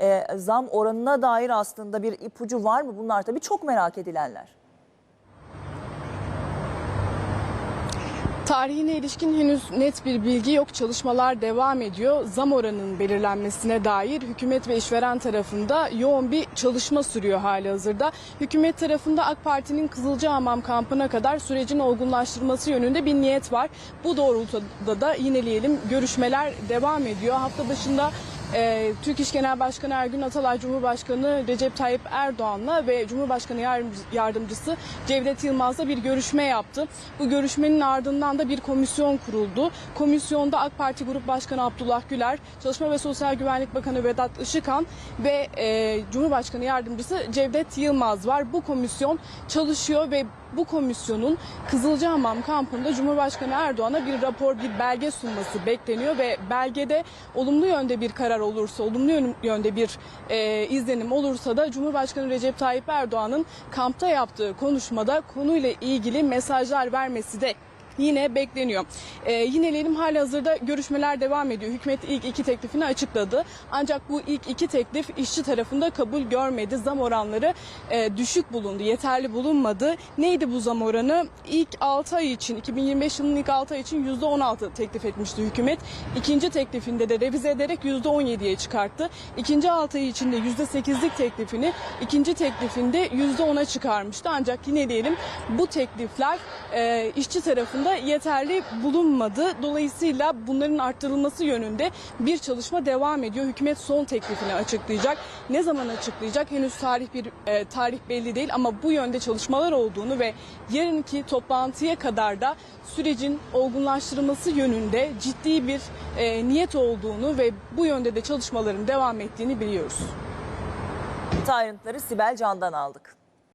e, zam oranına dair aslında bir ipucu var mı? Bunlar tabii çok merak edilenler. Tarihine ilişkin henüz net bir bilgi yok. Çalışmalar devam ediyor. Zam oranının belirlenmesine dair hükümet ve işveren tarafında yoğun bir çalışma sürüyor hali hazırda. Hükümet tarafında AK Parti'nin Kızılcahamam kampına kadar sürecin olgunlaştırılması yönünde bir niyet var. Bu doğrultuda da yineleyelim görüşmeler devam ediyor. Hafta başında ee, Türk İş Genel Başkanı Ergün Atalay, Cumhurbaşkanı Recep Tayyip Erdoğan'la ve Cumhurbaşkanı Yardımcı- Yardımcısı Cevdet Yılmaz'la bir görüşme yaptı. Bu görüşmenin ardından da bir komisyon kuruldu. Komisyonda AK Parti Grup Başkanı Abdullah Güler, Çalışma ve Sosyal Güvenlik Bakanı Vedat Işıkhan ve e, Cumhurbaşkanı Yardımcısı Cevdet Yılmaz var. Bu komisyon çalışıyor ve bu komisyonun Kızılcahamam kampında Cumhurbaşkanı Erdoğan'a bir rapor, bir belge sunması bekleniyor ve belgede olumlu yönde bir karar olursa, olumlu yön- yönde bir e, izlenim olursa da Cumhurbaşkanı Recep Tayyip Erdoğan'ın kampta yaptığı konuşmada konuyla ilgili mesajlar vermesi de yine bekleniyor. Ee, yineleyelim hali hazırda görüşmeler devam ediyor. Hükümet ilk iki teklifini açıkladı. Ancak bu ilk iki teklif işçi tarafında kabul görmedi. Zam oranları e, düşük bulundu, yeterli bulunmadı. Neydi bu zam oranı? İlk 6 ay için, 2025 yılının ilk 6 ay için %16 teklif etmişti hükümet. İkinci teklifinde de revize ederek %17'ye çıkarttı. İkinci 6 ay içinde %8'lik teklifini ikinci teklifinde %10'a çıkarmıştı. Ancak yine diyelim bu teklifler e, işçi tarafında yeterli bulunmadı. Dolayısıyla bunların arttırılması yönünde bir çalışma devam ediyor. Hükümet son teklifini açıklayacak. Ne zaman açıklayacak? Henüz tarih bir e, tarih belli değil ama bu yönde çalışmalar olduğunu ve yarınki toplantıya kadar da sürecin olgunlaştırılması yönünde ciddi bir e, niyet olduğunu ve bu yönde de çalışmaların devam ettiğini biliyoruz. Ayrıntıları Sibel Can'dan aldık.